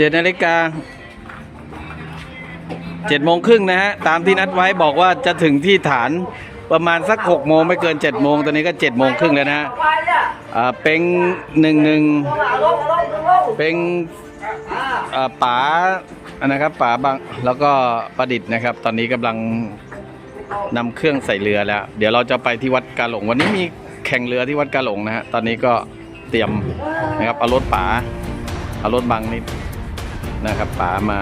จ็ดนาฬิกาเจ็ดโมงครึ่งนะฮะ ตามที่นัดไว้บอกว่าจะถึงที่ฐานประมาณสักหกโมงไม่เกินเจ็ดโมงตอนนี้ก็เจ็ดโมงครึ่งแล้วนะฮะอ่าเป็งหนึ่งหนึ่งเป็งอ่าป๋านะครับป๋าบางแล้วก็ประดิษฐ์นะครับ ตอนนี้กำลังนำเครื่องใส่เรือแล้ว เดี๋ยวเราจะไปที่วัดกาหลง วันนี้มีแข่งเรือที่วัดกาหลงนะฮะตอนนี้ก็เตรียมนะครับเอารถป๋าเอารถบังนิด นะครับป๋ามา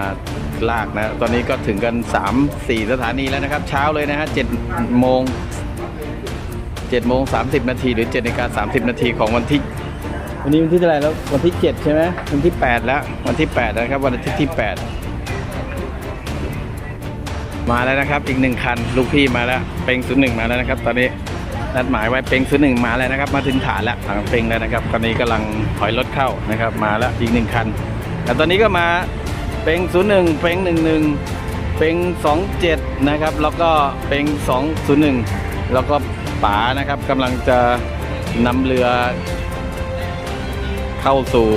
ลากนะ ตอนนี้ก็ถึงกัน 3 4 สถานีแล้วนะครับ เช้าเลยนะฮะ7โมง7โมง30 นาที หรือ7นาฬิกา30 นาทีของวันที่วันนี้วันที่เท่าไหร่แล้ววันที่ 7 ใช่ไหมวันที่ 8 แล้ว วันที่8นะครับวันอาทิตย์ที่ 8 มาแล้วนะครับอีกหนึ่งคันลูกพี่มาแล้วเป็งศูนย์หนึ่งมาแล้วนะครับ ตอนนี้นัดหมายไว้เป็งศูนย์หนึ่งมาแล้วนะครับ มาถึงฐานแล้วทางเป็งแล้วนะครับตอนนี้กำลังถอยรถเข้านะครับ มาแล้วอีกหนึ่งคัน แต่ตอนนี้ก็มาเป็งศูนย์หนึ่งเป็งหนึ่งหนึ่งเป็งสองเจ็ดนะครับ แล้วก็เป็งสองศูนย์หนึ่งแล้วก็ป๋านะครับกำลังจะนำเรือเข้าสู่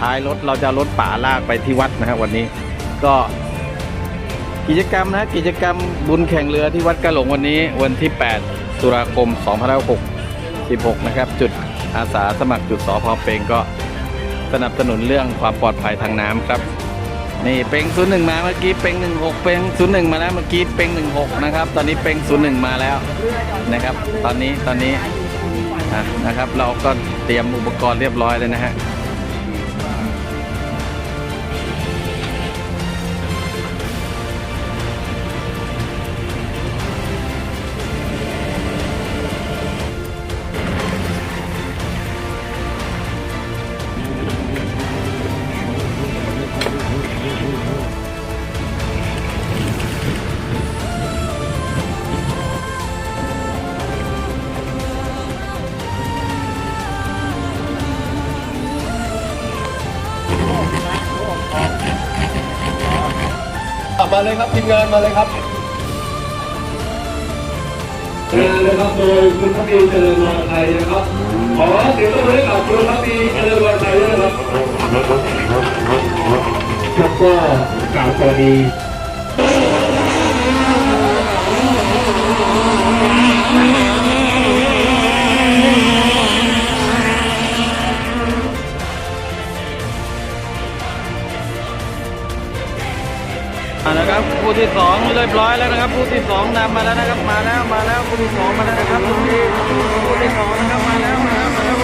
ท้ายรถเราจะรถป๋าลากไปที่วัดนะครับวันนี้ก็กิจกรรมนะกิจกรรมบุญแข่งเรือที่วัดกระหลงวันนี้วันที่ 8 ตุลาคม 2566นะครับ จุดอาสาสมัครจุดสอพอเปงก็ สนับสนุนเรื่องความปลอดภัยทางน้ำครับ นี่เป้งศูนย์หนึ่งมาเมื่อกี้เป้งหนึ่งหกเป้งศูนย์หนึ่งมาแล้วเมื่อกี้เป้งหนึ่งหกนะครับ ตอนนี้เป้งศูนย์หนึ่งมาแล้วนะครับ ตอนนี้ตอนนี้นะครับ เราก็เตรียมอุปกรณ์เรียบร้อยเลยนะฮะ มาเลยครับทีมงานมาเลยครับงานนะครับโดยคุณพักดีเจริญวรชัยนะครับขอเสียงปรบมือให้กับคุณพักดีเจริญวรชัยด้วยนะครับครับก็กล่าวสวัสดีอ่ ที่สองเรียบร้อยแล้วนะครับผู้ที่สองนำมาแล้วนะครับมาแล้วมาแล้วผู้ที่สองมาแล้วนะครับผู้ที่ผู้ที่สองนะครับมาแล้วมาแล้วมาแล้ว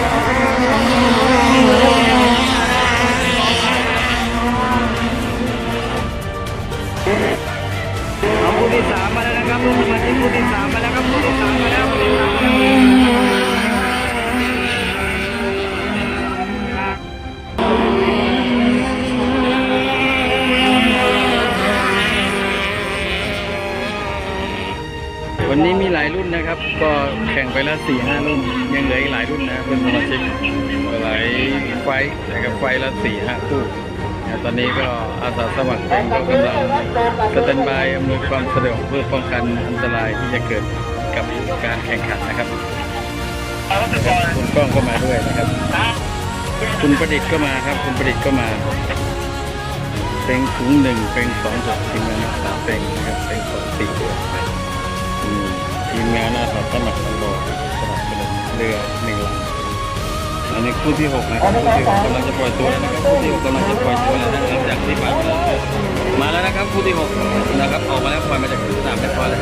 เอาผู้ที่สามมาแล้วนะครับลงมาที่ผู้ที่สามมาแล้วครับ มีหลายรุ่นนะครับ ก็แข่งไปแล้วสี่ห้ารุ่น ยังเหลืออีกหลายรุ่นนะครับเป็นสมาชิกหลายไฟนะครับไฟละสี่ห้าคู่ตอนนี้ก็อาสาสมัครเองก็กำลังสแตนบายอำนวยความสะดวกเพื่อป้องกันอันตรายที่จะเกิดกับการแข่งขันนะครับคุณกล้องก็มาด้วยนะครับ คุณประดิษฐ์ก็มาครับ คุณประดิษฐ์ก็มาเป็นถุงหนึ่งเป็นสองหกทีมงสามเป็นนะครับเป็นสองสี่อืม ทีมงานอาสาสมัครตำรวจสนับสนุนเรือหนึ่งลำอันนี้คู่ที่หกนะครับคู่ที่หกกำลังจะปล่อยตัวนะครับคู่ที่หกกำลังจะปล่อยตัวแล้วนะหลังจากที่ผ่านมาแล้วนะครับคู่ที่หกนะครับออกมาแล้วปล่อยมาจากขึ้นสามไม่พอเลย